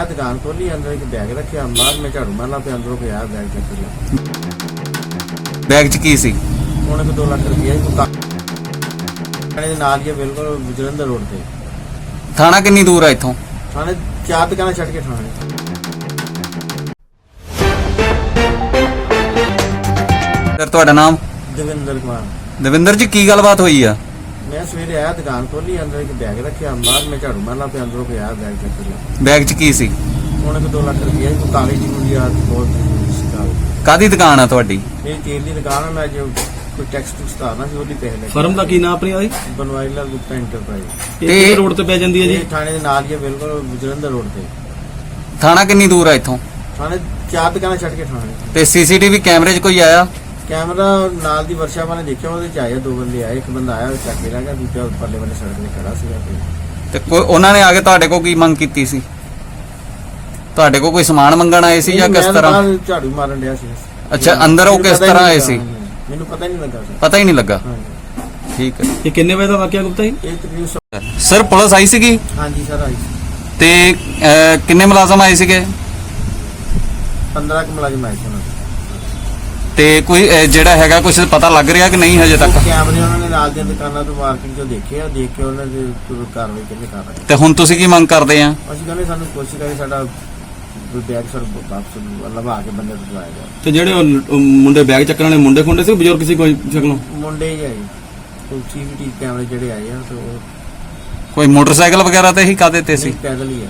ਇਹ ਦੁਕਾਨ ਖੋਲੀ ਅੰਦਰ ਇੱਕ ਬੈਗ ਰੱਖਿਆ। ਬਾਹਰ ਮੈਂ ਝਾੜੂ ਮਾਰਨਾ ਪਿਆ ਅੰਦਰੋਂ ਪਿਆ ਬੈਗ ਚੱਕ ਲਿਆ ਬੈਗ 'ਚ ਕੀ ਸੀ? ਉਹਨੇ ਕੋ 2 ਲੱਖ ਰੁਪਇਆ ਹੀ ਥਾਣੇ ਦੇ ਨਾਲ ਹੀ ਆ, ਬਿਲਕੁਲ ਜਲੰਧਰ ਰੋਡ ਤੇ। ਥਾਣਾ ਕਿੰਨੀ ਦੂਰ ਆ ਇੱਥੋਂ? ਥਾਣੇ ਚਾਰ ਦੁਕਾਨਾਂ ਛੱਡ ਕੇ ਥਾਣੇ। ਸਰ ਤੁਹਾਡਾ ਨਾਮ? ਦਵਿੰਦਰ ਕੁਮਾਰ। ਦਵਿੰਦਰ ਜੀ ਕੀ ਗੱਲਬਾਤ ਹੋਈ ਆ? ਮੈਂ ਸਵੇਰੇ ਆਇਆ ਦੁਕਾਨ ਖੋਲੀ ਅੰਦਰ ਇੱਕ ਬੈਗ ਰੱਖਿਆ। ਬਾਹਰ ਮੈਂ ਝਾੜੂ ਮਾਰਨਾ ਪਿਆ ਅੰਦਰੋਂ ਪਿਆ ਬੈਗ ਚੱਕ ਲਿਆ। ਬੈਗ 'ਚ ਕੀ ਸੀ? ਉਹਨੇ ਕੋ 2 ਲੱਖ ਰੁਪਇਆ ਹੀ ਮੁਕਾ ਲਈ ਜੀ ਆ ਬਹੁਤ ਕਾਦੀ ਦੁਕਾਨ ਆ ਤੁਹਾਡੀ? ਇਹ ਤੇਲ ਦੀ ਦੁਕਾਨ ਆ ਮੈਂ ਜੋ ਕੋਈ ਟੈਕਸ ਟੁਕਸ ਤਾਰਨਾ ਸੀ ਉਹਦੀ ਪੈਸੇ ਲੈ ਫਰਮ ਦਾ ਕੀ ਨਾਮ ਆਪਣੀ ਆਈ ਬਨਵਾਈਲਾ ਗੁਪਤਾ ਇੰਟਰਪ੍ਰਾਈਜ਼ ਇਹ ਰੋਡ ਤੇ ਪੈ ਜਾਂਦੀ ਹੈ ਜੀ? ਥਾਣੇ ਦੇ ਨਾਲ ਹੀ ਆ, ਬਿਲਕੁਲ ਜਲੰਧਰ ਰੋਡ ਤੇ। ਥਾਣਾ ਕਿੰਨੀ ਦੂਰ ਆ ਇੱਥੋਂ? ਥਾਣੇ ਚਾਰ ਦੁਕਾਨਾਂ ਛੱਡ ਕੇ ਥਾਣੇ। ਤੇ ਸੀਸੀਟੀਵੀ ਕੈਮਰੇ 'ਚ ਕੋਈ ਆਇਆ? ਕੈਮਰਾ ਨਾਲ ਦੀ ਵਰਸ਼ਾ ਵਾਲੇ ਦੇਖਿਆ ਉਹਦੇ ਚ ਆਇਆ ਦੋ ਬੰਦੇ ਆਏ ਇੱਕ ਬੰਦਾ ਆਇਆ ਉਹ ਚੱਕ ਲੈ ਗਿਆ ਦੂਜਾ ਪਰਲੇ ਬੰਨੇ ਸੜਕ ਤੇ ਖੜਾ ਸੀਗਾ ਤੇ ਤੇ ਕੋਈ ਉਹਨਾਂ ਨੇ ਆ ਕੇ ਤੁਹਾਡੇ ਕੋਲ ਕੀ ਮੰਗ ਕੀਤੀ ਸੀ? ਤੁਹਾਡੇ ਕੋਲ ਕੋਈ ਸਮਾਨ ਮੰਗਣ ਆਏ ਸੀ ਜਾਂ ਕਿਸ ਮੈਂ ਤਰ੍ਹਾਂ? ਬਾਹਰ ਝਾੜੂ ਮਾਰਨ ਡਿਆ ਸੀ। ਅੱਛਾ, ਅੰਦਰ ਉਹ ਮੈਨੂੰ ਕਿਸ ਪਤਾ ਹੀ ਤਰ੍ਹਾਂ ਆਏ ਲੱਗਾ, ਸੀ? ਮੈਨੂੰ ਪਤਾ ਹੀ ਨਹੀਂ ਲੱਗਾ ਪਤਾ ਹੀ ਨਹੀਂ ਲੱਗਾ। ਹਾਂਜੀ। ਠੀਕ ਹੈ। ਇਹ ਕਿੰਨੇ ਵਜੇ ਦਾ ਵਾਕਿਆ ਗੁਪਤਾ ਜੀ? ਇਹ ਤਕਰੀਬ ਸੌ- ਸਰ ਪੁਲਿਸ ਆਈ ਸੀਗੀ? ਹਾਂਜੀ ਸਰ ਆਈ ਸੀ। ਤੇ ਅਹ, ਕਿੰਨੇ ਮੁਲਾਜ਼ਮ ਆਏ ਸੀਗੇ? 15 ਕੁ ਮੁਲਾਜ਼ਮ ਆਏ ਸੀ ਉਹਨਾਂ ਦੇ। ਤੇ ਕੋਈ ਅਹ, ਜਿਹੜਾ ਹੈਗਾ ਕੁਝ ਪਤਾ ਲੱਗ ਰਿਹਾ ਕਿ ਨਹੀਂ ਹਜੇ ਤੱਕ? ਉਹ ਕੈਮਰੇ ਉਹਨਾਂ ਨੇ ਨਾਲ ਦੀਆਂ ਦੁਕਾਨਾਂ ਤੋਂ ਮਾਰਕਿੰਗ ਚੋਂ ਦੇਖੇ ਆ ਦੇਖ ਕੇ ਉਹਨਾਂ ਦੇ ਤੁਰ ਕਾਰਵਾਈ ਕਿੰਨੇ ਕਰ ਰਹੇ ਤੇ ਹੁਣ ਤੁਸੀਂ ਕੀ ਮੰਗ ਕਰਦੇ ਆ? ਅਸੀਂ ਕਹਿੰਦੇ ਸਾਨੂੰ ਕੋਸ਼ਿਸ਼ ਕਰੇ ਸਾਡਾ ਕੋਈ ਬੈਗ ਸਰ ਵਾਪਸ ਲਵਾ ਕੇ ਬੰਦੇ ਤੋਂ ਦਵਾਇਆ ਜਾਵੇ। ਤੇ ਜਿਹੜੇ ਉਹ ਲ- ਉਹ ਮੁੰਡੇ ਬੈਗ ਚੱਕਣ ਵਾਲੇ ਮੁੰਡੇ ਖੁੰਡੇ ਸੀ ਬਜ਼ੁਰਗ ਸੀ ਕੋਈ ਸ਼ਕਲੋਂ ਮੁੰਡੇ ਹੀ ਆਏ ਕੋਈ ਸੀਸੀਟੀਵੀ ਕੈਮਰੇ ਜਿਹੜੇ ਆਏ ਆ ਤੇ ਉਹ ਕੋਈ ਮੋਟਰਸਾਈਕਲ ਵਗੈਰਾ ਤੇ ਹੀ ਕਾਦੇ ਤੇ ਸੀ? ਨਹੀਂ, ਪੈਦਲ ਹੀ ਆ।